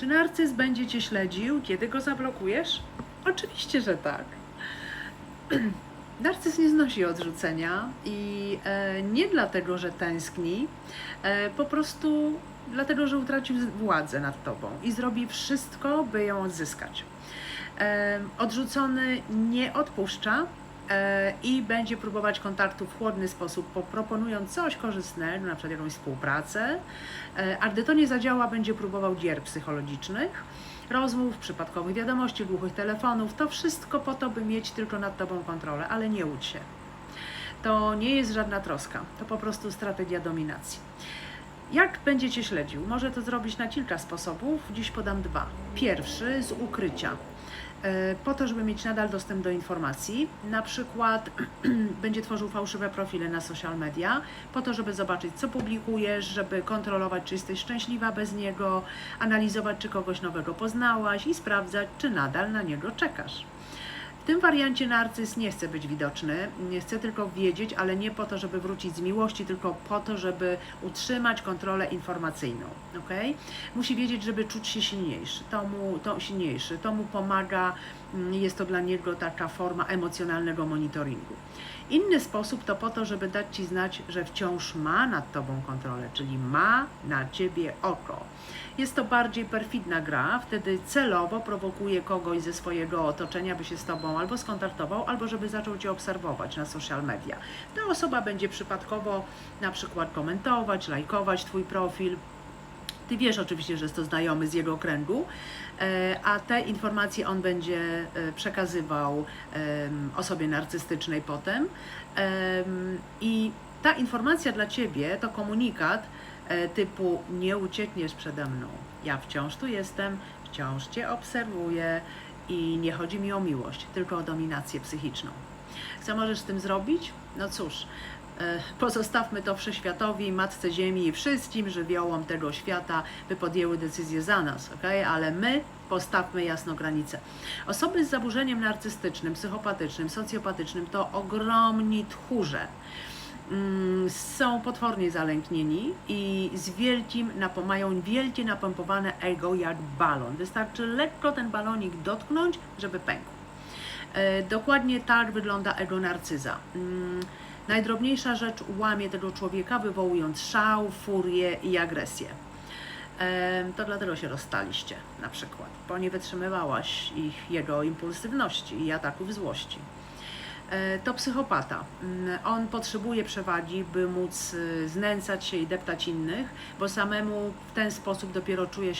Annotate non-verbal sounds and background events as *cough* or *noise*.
Czy narcyz będzie cię śledził, kiedy go zablokujesz? Oczywiście, że tak. *clears throat* Narcyz nie znosi odrzucenia i e, nie dlatego, że tęskni, e, po prostu dlatego, że utracił władzę nad tobą i zrobi wszystko, by ją odzyskać. E, odrzucony nie odpuszcza i będzie próbować kontaktu w chłodny sposób, po- proponując coś korzystnego, na przykład jakąś współpracę, e, a gdy to nie zadziała, będzie próbował gier psychologicznych, rozmów, przypadkowych wiadomości, głuchych telefonów, to wszystko po to, by mieć tylko nad tobą kontrolę, ale nie łudź się. To nie jest żadna troska, to po prostu strategia dominacji. Jak będziecie śledził? Może to zrobić na kilka sposobów. Dziś podam dwa. Pierwszy z ukrycia. E, Po to, żeby mieć nadal dostęp do informacji, na przykład *clears throat* będzie tworzył fałszywe profile na social media, po to, żeby zobaczyć, co publikujesz, żeby kontrolować, czy jesteś szczęśliwa bez niego, analizować, czy kogoś nowego poznałaś i sprawdzać, czy nadal na niego czekasz. W tym wariancie narcyz nie chce być widoczny, nie chce tylko wiedzieć, ale nie po to, żeby wrócić z miłości, tylko po to, żeby utrzymać kontrolę informacyjną. Okay? Musi wiedzieć, żeby czuć się silniejszy. To mu, to silniejszy. To mu pomaga, jest to dla niego taka forma emocjonalnego monitoringu. Inny sposób to po to, żeby dać ci znać, że wciąż ma nad tobą kontrolę, czyli ma na ciebie oko. Jest to bardziej perfidna gra, wtedy celowo prowokuje kogoś ze swojego otoczenia, by się z tobą albo skontaktował, albo żeby zaczął cię obserwować na social media. Ta osoba będzie przypadkowo na przykład komentować, lajkować twój profil, ty wiesz oczywiście, że jest to znajomy z jego kręgu, e, a te informacje on będzie e, przekazywał osobie narcystycznej potem. Em, I ta informacja dla ciebie to komunikat e, typu nie uciekniesz przede mną. Ja wciąż tu jestem, wciąż cię obserwuję i nie chodzi mi o miłość, tylko o dominację psychiczną. Co możesz z tym zrobić? No cóż, pozostawmy to wszechświatowi, Matce Ziemi i wszystkim żywiołom tego świata, by podjęły decyzję za nas, ok? Ale my postawmy jasno granice. Osoby z zaburzeniem narcystycznym, psychopatycznym, socjopatycznym to ogromni tchórze. Mm, Są potwornie zalęknieni i z wielkim, mają wielkie napompowane ego jak balon. Wystarczy lekko ten balonik dotknąć, żeby pękł. E, Dokładnie tak wygląda ego narcyza. Najdrobniejsza rzecz łamie tego człowieka, wywołując szał, furię i agresję. To dlatego się rozstaliście, na przykład, bo nie wytrzymywałaś ich, jego impulsywności i ataków złości. E, To psychopata. Mm, On potrzebuje przewagi, by móc y, znęcać się i deptać innych, bo samemu w ten sposób dopiero czuje się